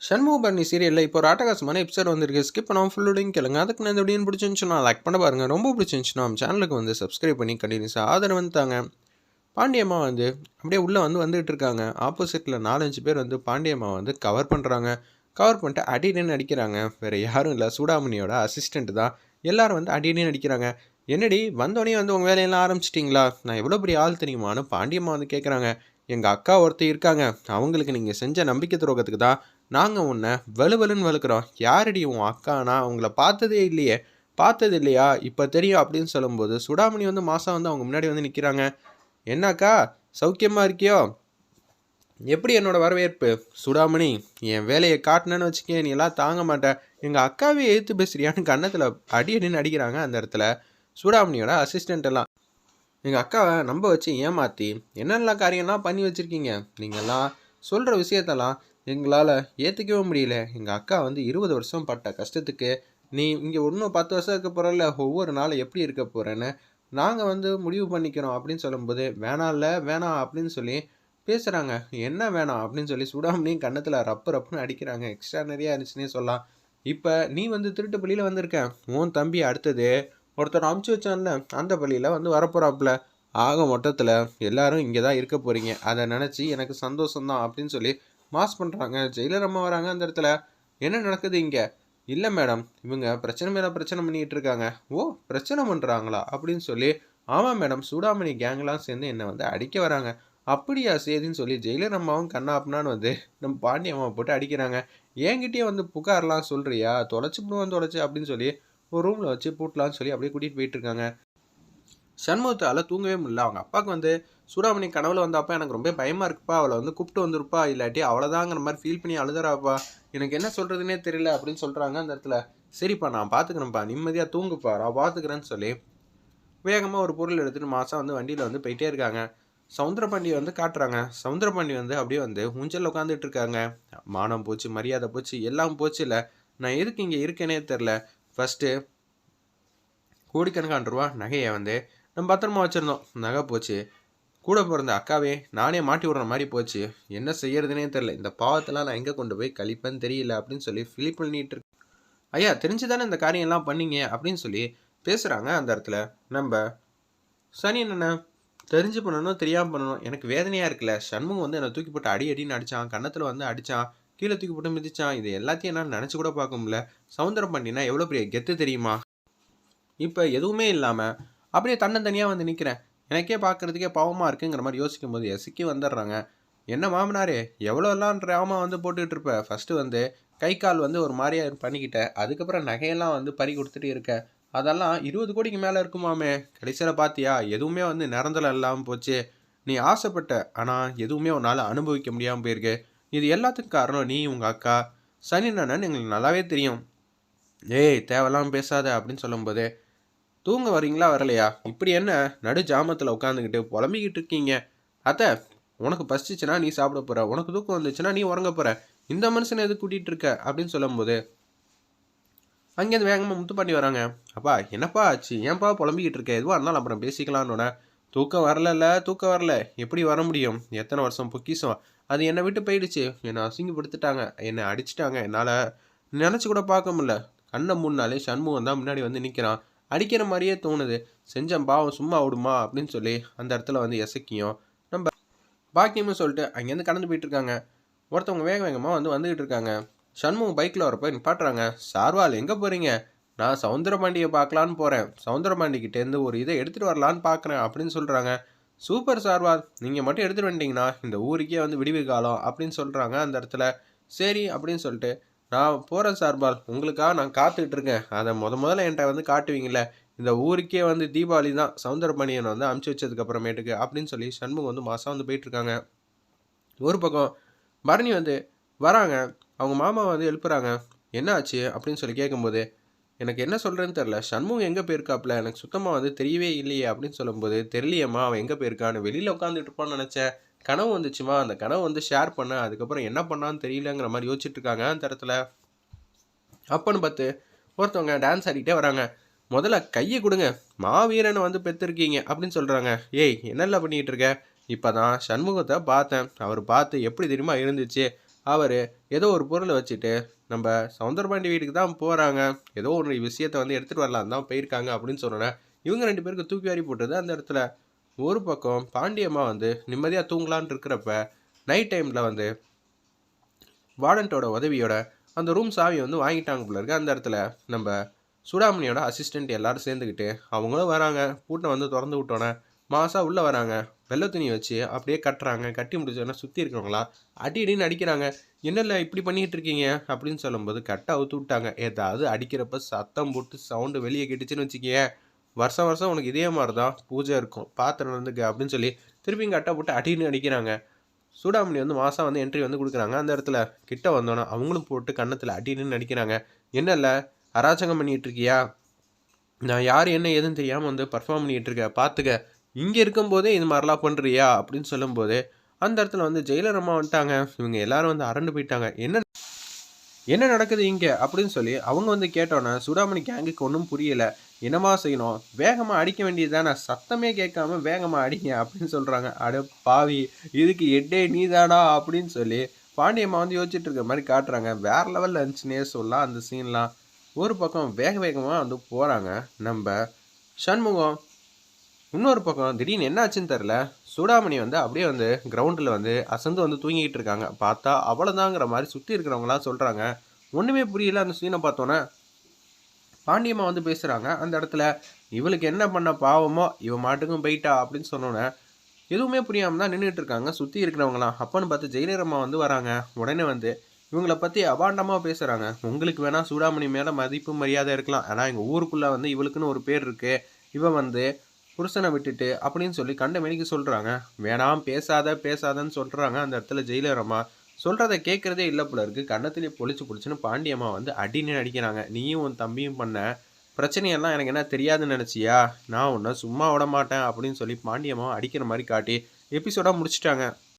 சண்முக பண்ணி சீரியலில் இப்போ ஒரு ஆட்டகாசமான எபிசோட் வந்திருக்கு. ஸ்கிப் பண்ணாமல் ஃபுல்லோடையும் கேளுங்க. அதுக்கு நான் இந்த வீடியோ பிடிச்சிருந்துச்சுன்னா லைக் பண்ண பாருங்க. ரொம்ப பிடிச்சிருந்துச்சுன்னா நம்ம சேனலுக்கு வந்து சப்ஸ்கிரைப் பண்ணி கண்டினியூஸாக ஆதரவு வந்துட்டாங்க பாண்டியம்மா வந்து அப்படியே உள்ளே வந்து வந்துகிட்டு இருக்காங்க. ஆப்போசிட்டில் நாலஞ்சு பேர் வந்து பாண்டியம்மா வந்து கவர் பண்ணுறாங்க கவர் பண்ணிட்டு அடினு அடிக்கிறாங்க. வேறு யாரும் இல்லை. சூடாமணியோட அசிஸ்டண்ட் தான். எல்லோரும் வந்து அடினு அடிக்கிறாங்க. என்னடி வந்தோடனே வந்து உங்கள் வேலையெல்லாம் ஆரம்பிச்சிட்டிங்களா? நான் எவ்வளோ பெரிய ஆள் தெரியுமான்னு பாண்டியம்மா வந்து கேட்குறாங்க எங்கள் அக்கா ஒருத்தர் இருக்காங்க. அவங்களுக்கு நீங்கள் செஞ்ச நம்பிக்கை துரோகத்துக்கு தான் நாங்கள் உன்னை வலுவலுன்னு வலுக்கிறோம் யாரடி உன் அக்கானா அவங்கள பார்த்ததே இல்லையே. பார்த்தது இல்லையா? இப்போ தெரியும் அப்படின்னு சொல்லும்போது சுடாமணி வந்து மாதம் வந்து அவங்க முன்னாடி வந்து நிற்கிறாங்க என்னக்கா? சௌக்கியமாக இருக்கியோ? எப்படி என்னோட வரவேற்பு? சுடாமணி என் வேலையை காட்டினேன்னு வச்சுக்க நீ எல்லாம் தாங்க மாட்டேன் எங்கள் அக்காவே எழுத்து பேசுறியான்னு கன்னத்தில் அடி அடின்னு அடிக்கிறாங்க அந்த இடத்துல. சூடாமணியோட அசிஸ்டண்ட் எல்லாம். எங்கள் அக்காவை நம்ப வச்சு ஏமாற்றி என்னென்னலாம் காரியம்லாம் பண்ணி வச்சுருக்கீங்க? நீங்கள்லாம் சொல்கிற விஷயத்தெல்லாம் எங்களால் ஏற்றுக்கவே முடியல. எங்கள் அக்கா வந்து இருபது வருஷம் பட்ட கஷ்டத்துக்கு நீ இங்கே இன்னும் பத்து வருஷம் இருக்க போகிறல்ல ஒவ்வொரு நாளும் எப்படி இருக்க போகிறேன்னு நாங்கள் வந்து முடிவு பண்ணிக்கிறோம் அப்படின்னு சொல்லும்போது வேணாம் இல்லை வேணாம் அப்படின்னு சொல்லி பேசுகிறாங்க என்ன வேணாம்? அப்படின்னு சொல்லி சுடாமலையும் கன்னத்தில் ரப்பு ரப்புன்னு அடிக்கிறாங்க. எக்ஸ்ட்ரா நிறையா இருந்துச்சுன்னே சொல்லலாம். இப்போ நீ வந்து திருட்டு பள்ளியில் வந்திருக்க. உன் தம்பி அடுத்தது ஒருத்தர் அமுச்சு வச்சான்ல அந்த பள்ளியில் வந்து வரப்போகிறாப்புல ஆக மொத்தத்தில் எல்லாரும் இங்கே தான் இருக்க போகிறீங்க அதை நினச்சி எனக்கு சந்தோஷம்தான் அப்படின்னு சொல்லி மாஸ் பண்ணுறாங்க ஜெயிலர் அம்மா வராங்க அந்த இடத்துல. என்ன நடக்குது இங்கே? இல்லை மேடம் இவங்க பிரச்சனை மேலே பிரச்சனை பண்ணிகிட்டு இருக்காங்க. ஓ பிரச்சனை பண்ணுறாங்களா அப்படின்னு சொல்லி ஆமாம் மேடம் சூடாமணி கேங்லாம் சேர்ந்து என்னை வந்து அடிக்க வராங்க. அப்படியா சேதின்னு சொல்லி ஜெயிலர் அம்மாவும் கண்ணாப்னான்னு வந்து நம்ம பாண்டி அம்மாவை போட்டு அடிக்கிறாங்க. என்கிட்டயே வந்து புகார்லாம் சொல்கிறியா தொலைச்சி போடுவான் தொலைச்சி அப்படின்னு சொல்லி ஒரு ரூமில் வச்சு பூட்டலான்னு சொல்லி அப்படியே கூட்டிகிட்டு போயிட்டு இருக்காங்க. சண்முகத்தால் தூங்கவே முடியல. அவங்க அப்பாவுக்கு வந்து சூடாமணி கனவுல வந்தப்பா எனக்கு ரொம்ப பயமாக இருக்குப்பா அவளை வந்து கூப்பிட்டு வந்திருப்பா இல்லாட்டி அவ்வளோதாங்கிற மாதிரி ஃபீல் பண்ணி அழுதுறாப்பா எனக்கு என்ன சொல்கிறதுனே தெரியல அப்படின்னு சொல்கிறாங்க அந்த இடத்துல. சரிப்பா நான் பார்த்துக்கிறேன்ப்பா நிம்மதியாக தூங்குப்பா நான் பார்த்துக்கிறேன்னு சொல்லி வேகமாக ஒரு பொருள் எடுத்துகிட்டு மாதம் வந்து வண்டியில் வந்து போயிட்டே இருக்காங்க. சவுந்தரபாண்டி வந்து காட்டுறாங்க. சவுந்தரபாண்டி வந்து அப்படியே வந்து ஊஞ்சலில் உட்காந்துட்டு இருக்காங்க. மானம் போச்சு மரியாதை போச்சு எல்லாம் போச்சு இல்லை. நான் எதுக்கு இங்கே இருக்கேனே தெரில ஃபஸ்ட்டு கோடிக்கணக்கான ரூபா நகையை வந்து நம்ம பத்திரமா வச்சுருந்தோம். நகை போச்சு. கூட பிறந்த அக்காவே நானே மாட்டி விடுற மாதிரி போச்சு. என்ன செய்யறதுனே தெரில இந்த பாவத்தெல்லாம் நான் எங்கே கொண்டு போய் கழிப்பேன்னு தெரியல அப்படின்னு சொல்லி ஃபிலிப் பண்ணிட்டு இருக்கு. ஐயா தெரிஞ்சு தானே இந்த காரியம்லாம் பண்ணீங்க அப்படின்னு சொல்லி பேசுகிறாங்க அந்த இடத்துல. நம்ம சனி என்னண்ணா? தெரிஞ்சு பண்ணணும் தெரியாமல் பண்ணணும். எனக்கு வேதனையாக இருக்குல்ல. சண்முகம் வந்து என்னை தூக்கி போட்டு அடி அடின்னு அடித்தான் கன்னத்தில் வந்து அடித்தான் கீழே தூக்கி போட்டு மிதிச்சான். இது எல்லாத்தையும் என்னால் நினச்சி கூட பார்க்க முடியல. சவுந்தரம் பண்ணினா எவ்வளோ பெரிய கெத்து தெரியுமா? இப்போ எதுவுமே இல்லாமல் அப்படியே தன்னந்தனியாக வந்து நிற்கிறேன் எனக்கே பார்க்குறதுக்கே பாவமாக இருக்குங்கிற மாதிரி யோசிக்கும் போது எசுக்கி வந்துடுறாங்க. என்ன மாமனாரே எவ்வளோலாம் ட்ராமா வந்து போட்டுக்கிட்டு இருப்ப? ஃபஸ்ட்டு வந்து கை கால் வந்து ஒரு மாதிரியா பண்ணிக்கிட்ட. அதுக்கப்புறம் நகையெல்லாம் வந்து பறி கொடுத்துட்டு இருக்க. அதெல்லாம் இருபது கோடிக்கு மேலே இருக்குமாமே கடைசியில் பார்த்தியா எதுவுமே வந்து நிரந்தரம் இல்லாமல் போச்சு. நீ ஆசைப்பட்ட ஆனால் எதுவுமே உன்னால் அனுபவிக்க முடியாமல் போயிருக்கு. இது எல்லாத்துக்கும் காரணம் நீ உங்கள் அக்கா. சனி நன்னன் எங்களுக்கு நல்லாவே தெரியும். ஏய் தேவையில்லாமல் பேசாத அப்படின்னு சொல்லும்போது தூங்க வரீங்களா வரலையா? இப்படி என்ன? நடு ஜாமத்தில் உட்காந்துக்கிட்டு புலம்பிக்கிட்டு இருக்கீங்க. அத்தை உனக்கு பசிச்சுன்னா நீ சாப்பிட போகிற உனக்கு தூக்கம் வந்துச்சுன்னா நீ உறங்க போகிற இந்த மனுஷனை எது கூட்டிகிட்டு இருக்க? அப்படின்னு சொல்லும்போது அங்கேருந்து வேகமாக முத்து பண்ணி வராங்க. அப்பா என்னப்பா ஆச்சு? ஏன்ப்பா புலம்பிக்கிட்டு இருக்க? எதுவாக இருந்தாலும் அப்புறம் பேசிக்கலான்னு தூக்கம் வரலல்ல தூக்கம் வரல. எப்படி வர முடியும்? எத்தனை வருஷம் பொக்கிசம் அது என்னை விட்டு போயிடுச்சு. என்னை அசிங்கப்படுத்திட்டாங்க. என்னை அடிச்சிட்டாங்க. என்னால் நினச்சி கூட பார்க்க முடில கண்ணை மூணு சண்முகம் தான் முன்னாடி வந்து நிற்கிறான் அடிக்கிற மாதிரியே தோணுது. செஞ்சேன் பாவம் சும்மா விடுமா அப்படின்னு சொல்லி அந்த இடத்துல வந்து எசக்கியும் நம்ம பாக்கியமும் சொல்லிட்டு அங்கேருந்து கடந்து போயிட்டு இருக்காங்க ஒருத்தவங்க வேக வேகமாக வந்து வந்துக்கிட்டு இருக்காங்க. சண்முகம் பைக்கில் வரப்போ நிப்பாட்டுறாங்க. சார்வால் எங்கே போகிறீங்க நான் சவுந்தரபாண்டியை பார்க்கலான்னு போகிறேன் சவுந்தரபாண்டிக்கிட்டேருந்து ஒரு இதை எடுத்துகிட்டு வரலான்னு பார்க்குறேன் அப்படின்னு சொல்கிறாங்க சூப்பர் சார்வால் நீங்கள் மட்டும் எடுத்துகிட்டு வந்துட்டீங்கன்னா இந்த ஊருக்கே வந்து விடிவு காலம் அப்படின்னு சொல்கிறாங்க அந்த இடத்துல. சரி அப்படின்னு சொல்லிட்டு நான் போகிறேன் சார்பால். உங்களுக்காக நான் காத்துக்கிட்டு இருக்கேன். அதை முத முதல்ல என்கிட்ட வந்து காட்டுவீங்கள இந்த ஊருக்கே வந்து தீபாவளி தான் சவுந்தரமணியனை வந்து அமுச்சு வச்சதுக்கப்புறமேட்டுக்கு அப்படின்னு சொல்லி சண்முகம் வந்து மாதம் வந்து போயிட்டுருக்காங்க ஒரு பக்கம் பரணி வந்து வராங்க. அவங்க மாமா வந்து எழுப்புறாங்க. என்ன ஆச்சு? அப்படின்னு சொல்லி கேட்கும்போது எனக்கு என்ன சொல்கிறேன்னு தெரில சண்முகம் எங்கே போயிருக்காப்புல? எனக்கு சுத்தமாக வந்து தெரியவே இல்லையே. அப்படின்னு சொல்லும்போது தெரியலையம்மா. அவன் எங்கே போயிருக்கான்னு? வெளியில் உட்காந்துட்டு இருப்பான்னு நினச்சேன். கனவு வந்துச்சுமா? அந்த கனவு வந்து ஷேர் பண்ண. அதுக்கப்புறம் என்ன பண்ணான்னு தெரியலங்கிற மாதிரி யோசிச்சுட்டு இருக்காங்க அந்த இடத்துல. அப்பன்னு பார்த்து ஒருத்தவங்க டான்ஸ் ஆடிக்கிட்டே வராங்க. முதல்ல கையை கொடுங்க. மாவீரனை வந்து பெற்றிருக்கீங்க அப்படின்னு சொல்கிறாங்க ஏய் என்னெல்லாம் பண்ணிகிட்டு இருக்க இப்போ தான் சண்முகத்தை பார்த்தேன். அவர் பார்த்து எப்படி தெரியுமா இருந்துச்சு? அவர் ஏதோ ஒரு பொருளை வச்சுட்டு நம்ம சவுந்தரபாண்டி வீட்டுக்கு தான் போகிறாங்க ஏதோ ஒரு விஷயத்தை வந்து எடுத்துகிட்டு வரலாம் தான் போயிருக்காங்க அப்படின்னு சொன்னோன்னே இவங்க ரெண்டு பேருக்கு தூக்கி வாரி போட்டது அந்த இடத்துல. ஒரு பக்கம் பாண்டியம்மா வந்து நிம்மதியாக தூங்கலான்னு இருக்கிறப்ப நைட் டைமில் வந்து வார்டன்ட்டோட உதவியோட அந்த ரூம் சாவி வந்து வாங்கிட்டாங்க போல இருக்கு. அந்த இடத்துல நம்ம சுடாமணியோட அசிஸ்டண்ட் எல்லாரும் சேர்ந்துக்கிட்டு அவங்களும் வராங்க. பூட்டை வந்து திறந்து விட்டோன்னே மாசா உள்ளே வராங்க. வெள்ளை துணி வச்சு அப்படியே கட்டுறாங்க. கட்டி முடிச்சோடனே சுற்றி இருக்கிறவங்களா அடி அடின்னு அடிக்கிறாங்க. என்னல்ல இப்படி பண்ணிகிட்டு இருக்கீங்க? அப்படின்னு சொல்லும்போது கட்டை அவுத்து விட்டாங்க. ஏதாவது அடிக்கிறப்ப சத்தம் போட்டு சவுண்டு வெளியே கெட்டுச்சுன்னு வச்சுக்கேன் வருஷம் வருஷம் உனக்கு இதே மாதிரி தான் பூஜை இருக்கும். பார்த்து நடந்துக்க அப்படின்னு சொல்லி திருப்பியும் அட்டை போட்டு அடின்னு அடிக்கிறாங்க. சூடாமணி வந்து மாதம் வந்து என்ட்ரி வந்து கொடுக்குறாங்க. அந்த இடத்துல கிட்ட வந்தோன்னே அவங்களும் போட்டு கன்னத்தில் அடின்னு நடிக்கிறாங்க. என்னல்ல அராஜகம் பண்ணிகிட்டு இருக்கியா? நான் யார் என்ன ஏதுன்னு தெரியாமல் வந்து பர்ஃபார்ம் பண்ணிகிட்டு இருக்க. பார்த்துக்க இங்கே இருக்கும்போதே இது மாதிரிலாம் பண்ணுறியா அப்படின்னு சொல்லும்போது அந்த இடத்துல வந்து ஜெயிலர் அம்மா வந்துட்டாங்க. இவங்க எல்லாரும் வந்து அரண்டு போயிட்டாங்க. என்ன என்ன நடக்குது இங்கே? அப்படின்னு சொல்லி அவங்க வந்து கேட்டோன்னே சூடாமணி கேங்குக்கு ஒன்றும் புரியலை. என்னமா செய்யணும்? வேகமாக அடிக்க வேண்டியது தானே சத்தமே கேட்காம வேகமாக அடிங்க அப்படின்னு சொல்கிறாங்க அட பாவி இதுக்கு எட்டே நீதானா அப்படின்னு சொல்லி பாண்டியம்மா வந்து யோசிச்சுட்டு இருக்க மாதிரி காட்டுறாங்க. வேற லெவலில் இருந்துச்சுன்னே சொல்லலாம் அந்த சீன்லாம் ஒரு பக்கம் வேக வேகமாக வந்து போகிறாங்க நம்ம சண்முகம். இன்னொரு பக்கம் திடீர்னு என்னாச்சுன்னு தெரில சூடாமணி வந்து அப்படியே வந்து கிரவுண்டில் வந்து அசந்து வந்து தூங்கிக்கிட்டு இருக்காங்க. பார்த்தா அவ்வளோதாங்கிற மாதிரி சுற்றி இருக்கிறவங்களாம் சொல்கிறாங்க ஒன்றுமே புரியல அந்த சீனை பார்த்தோன்னே. பாண்டியம்மா வந்து பேசுகிறாங்க அந்த இடத்துல இவளுக்கு என்ன பண்ண பாவமோ இவன் மாட்டுக்கும் போயிட்டா அப்படின்னு சொன்னோன்னே எதுவுமே புரியாமல் தான் நின்றுட்டு இருக்காங்க. சுற்றி இருக்கிறவங்களாம் அப்பன்னு பார்த்து ஜெயலலிதம்மா வந்து வராங்க. உடனே வந்து இவங்கள பற்றி அபாண்டமாக பேசுகிறாங்க உங்களுக்கு வேணால் சூடாமணி மேலே மதிப்பு மரியாதை இருக்கலாம். ஆனால் எங்கள் ஊருக்குள்ளே வந்து இவளுக்குன்னு ஒரு பேர் இருக்குது இவன் வந்து புருஷனை விட்டுட்டு அப்படின்னு சொல்லி கண்ட மணிக்கு சொல்கிறாங்க வேணாம் பேசாத பேசாதன்னு சொல்கிறாங்க அந்த இடத்துல ஜெயிலரம்மா சொல்கிறத கேட்குறதே இல்லை போல இருக்குது கன்னத்திலே பொழிச்சு பிடிச்சின்னு பாண்டியம்மா வந்து அடின்னு அடிக்கிறாங்க. நீயும் உன் தம்பியும் பண்ண பிரச்சனையெல்லாம் எனக்கு என்ன தெரியாதுன்னு நினச்சியா? நான் உன்னை சும்மா விட மாட்டேன் அப்படின்னு சொல்லி பாண்டியம்மா அடிக்கிற மாதிரி காட்டி எபிசோடாக முடிச்சிட்டாங்க.